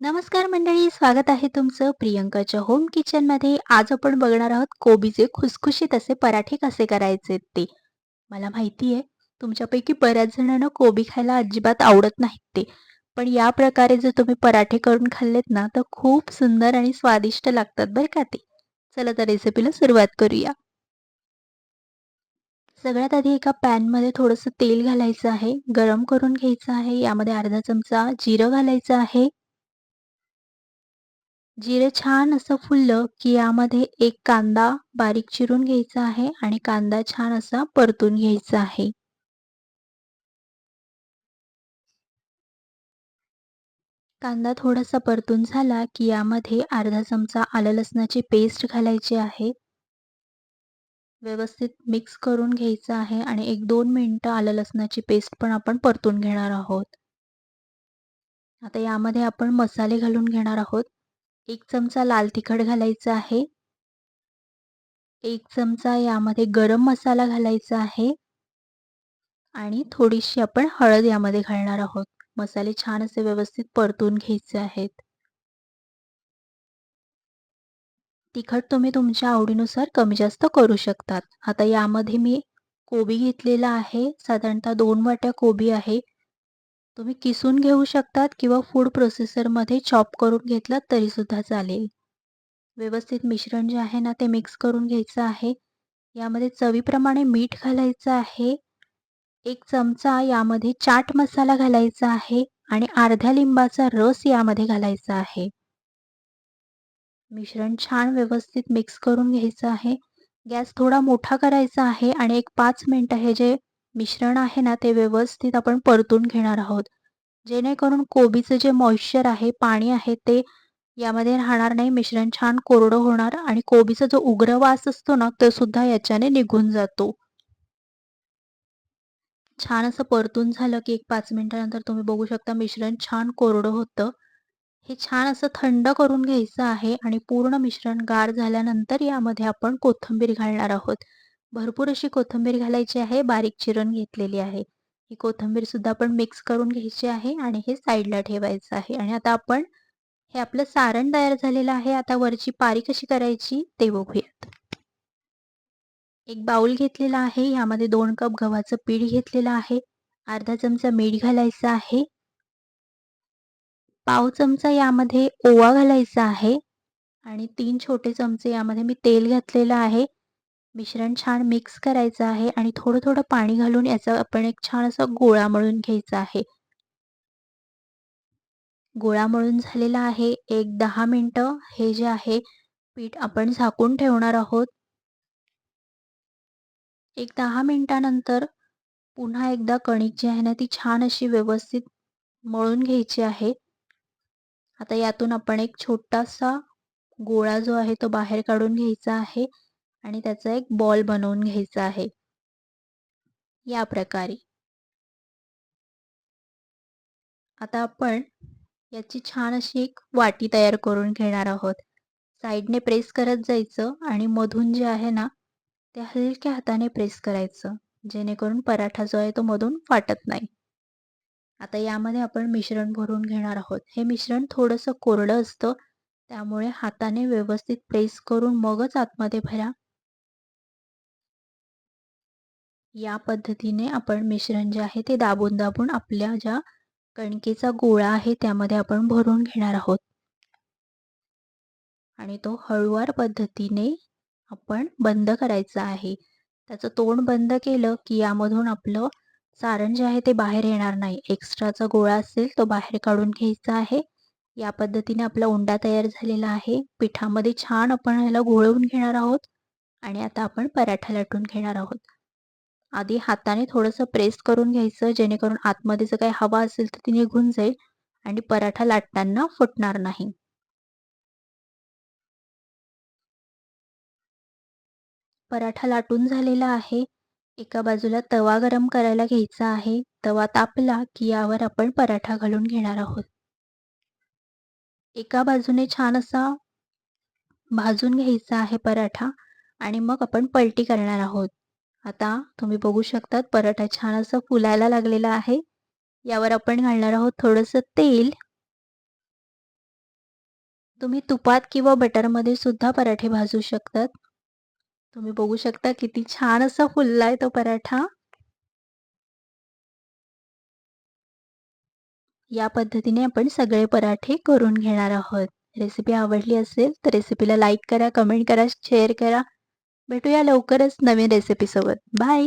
नमस्कार मंडळी, स्वागत आहे तुमचं प्रियंकाच्या होम किचनमध्ये. आज आपण बघणार आहोत कोबीचे खुसखुशीत असे पराठे कसे करायचे ते. मला माहिती आहे तुमच्यापैकी बऱ्याच जणांना कोबी खायला अजिबात आवडत नाहीत ते. पण या प्रकारे जर तुम्ही पराठे करून खाल्लेत ना, तर खूप सुंदर आणि स्वादिष्ट लागतात बरं का ते. चला तर रेसिपीला सुरुवात करूया. सगळ्यात आधी एका पॅनमध्ये थोडंसं तेल घालायचं आहे, गरम करून घ्यायचं आहे. यामध्ये अर्धा चमचा जिरं घालायचं आहे. जिरे छान असं फुललं, की यामध्ये एक कांदा बारीक चिरून घ्यायचा आहे आणि कांदा छान असा परतून घ्यायचा आहे. कांदा थोडासा परतून झाला, की यामध्ये अर्धा चमचा आलं लसणाची पेस्ट घालायची आहे. व्यवस्थित मिक्स करून घ्यायचं आहे आणि एक दोन मिनटं आलं लसणाची पेस्ट पण आपण परतून घेणार आहोत. आता यामध्ये आपण मसाले घालून घेणार आहोत. एक चमचा लाल तिखट घालायचं आहे. एक चमचा यामध्ये गरम मसाला घालायचा आहे आणि थोडीशी आपण हळद यामध्ये घालणार आहोत. मसाले छान असे व्यवस्थित परतून घ्यायचे आहेत. तिखट तुम्ही तुमच्या आवडीनुसार कमी जास्त करू शकतात. आता यामध्ये मी कोबी घेतलेला आहे. साधारणतः दोन वाट्या कोबी आहे. तुम्ही किसून घेऊ शकतात किंवा फूड प्रोसेसरमध्ये चॉप करून घेतलात तरीसुद्धा चालेल. व्यवस्थित मिश्रण जे आहे ना ते मिक्स करून घ्यायचं आहे. यामध्ये चवीप्रमाणे मीठ घालायचं आहे. एक चमचा यामध्ये चाट मसाला घालायचा आहे आणि अर्ध्या लिंबाचा रस यामध्ये घालायचा आहे. मिश्रण छान व्यवस्थित मिक्स करून घ्यायचं आहे. गॅस थोडा मोठा करायचा आहे आणि एक पाच मिनटं हे जे मिश्रण आहे ना ते व्यवस्थित आपण परतून घेणार आहोत. जेणेकरून कोबीचं जे मॉइश्चर आहे, पाणी आहे ते यामध्ये राहणार नाही. मिश्रण छान कोरडं होणार आणि कोबीचा जो उग्र वास असतो ना, तो सुद्धा याच्याने निघून जातो. छान असं परतून झालं, की एक पाच मिनिटानंतर तुम्ही बघू शकता मिश्रण छान कोरडं होतं. हे छान असं थंड करून घ्यायचं आहे आणि पूर्ण मिश्रण गार झाल्यानंतर यामध्ये आपण कोथिंबीर घालणार आहोत. भरपूर अशी कोथिंबीर घालायची आहे, बारीक चिरून घेतलेली आहे. ही कोथिंबीर सुद्धा आपण मिक्स करून घ्यायची आहे आणि हे साईडला ठेवायचं आहे आणि आता आपण हे आपलं सारण तयार झालेलं आहे. आता वरची पारी कशी करायची ते बघूयात. एक बाउल घेतलेला आहे. यामध्ये दोन कप गव्हाचं पीठ घेतलेलं आहे. अर्धा चमचा मीठ घालायचं आहे. पाव चमचा यामध्ये ओवा घालायचा आहे आणि तीन छोटे चमचे यामध्ये मी तेल घातलेलं आहे. मिश्रण छान मिक्स करायचं आहे आणि थोडं थोडं पाणी घालून याचा आपण एक छान असा गोळा मळून घ्यायचा आहे. गोळा मळून झालेला आहे. एक दहा मिनटं हे जे आहे पीठ आपण झाकून ठेवणार आहोत. एक दहा मिनिटानंतर पुन्हा एकदा कणिक जी आहे ना ती छान अशी व्यवस्थित मळून घ्यायची आहे. आता यातून आपण एक छोटासा गोळा जो आहे तो बाहेर काढून घ्यायचा आहे आणि त्याचा एक बॉल बनवून घ्यायचा आहे. या प्रकारे. आता आपण याची छान अशी एक वाटी तयार करून घेणार आहोत. साईडने प्रेस करत जायचं आणि मधून जे आहे ना, ते हलक्या हाताने प्रेस करायचं. जेणेकरून पराठा जो आहे तो मधून फाटत नाही. आता यामध्ये आपण मिश्रण भरून घेणार आहोत. हे मिश्रण थोडंसं कोरडं असतं. त्यामुळे हाताने व्यवस्थित प्रेस करून मगच आतमध्ये भरा. या पद्धतीने आपण मिश्रण जे आहे ते दाबून दाबून आपल्या ज्या कणकेचा गोळा आहे त्यामध्ये आपण भरून घेणार आहोत. आणि तो हळूवार पद्धतीने आपण बंद करायचा आहे. त्याचं तोंड बंद केलं की यामधून आपलं सारण जे आहे ते बाहेर येणार नाही. एक्स्ट्राचा गोळा असेल तो बाहेर काढून घ्यायचा आहे. या पद्धतीने आपला उंडा तयार झालेला आहे. पिठामध्ये छान आपण ह्याला घोळवून घेणार आहोत आणि आता आपण पराठा लाटून घेणार आहोत. आधी हाताने थोडंसं प्रेस करून घ्यायचं जेणेकरून आतमध्ये जर काही हवा असेल तर ती निघून जाईल आणि पराठा लाटताना फुटणार नाही. पराठा लाटून झालेला आहे. एका बाजूला तवा गरम करायला घ्यायचा आहे. तवा तापला की यावर आपण पराठा घालून घेणार आहोत. एका बाजूने छान असा भाजून घ्यायचा आहे पराठा आणि मग आपण पलटी करणार आहोत. आता तुम्ही बघू शकतात पराठा छान असं फुलायला लागलेला आहे. यावर आपण घालणार आहोत थोडंसं तेल तुम्ही तुपात किंवा बटरमध्ये सुद्धा पराठे भाजू शकतात. तुम्ही बघू शकता किती छान असा फुललाय तो पराठा. या पद्धतीने आपण सगळे पराठे करून घेणार आहोत. रेसिपी आवडली असेल तर रेसिपीला लाईक करा, कमेंट करा, शेअर करा. भेटूया लवकरच नवीन रेसिपीसोबत. बाय.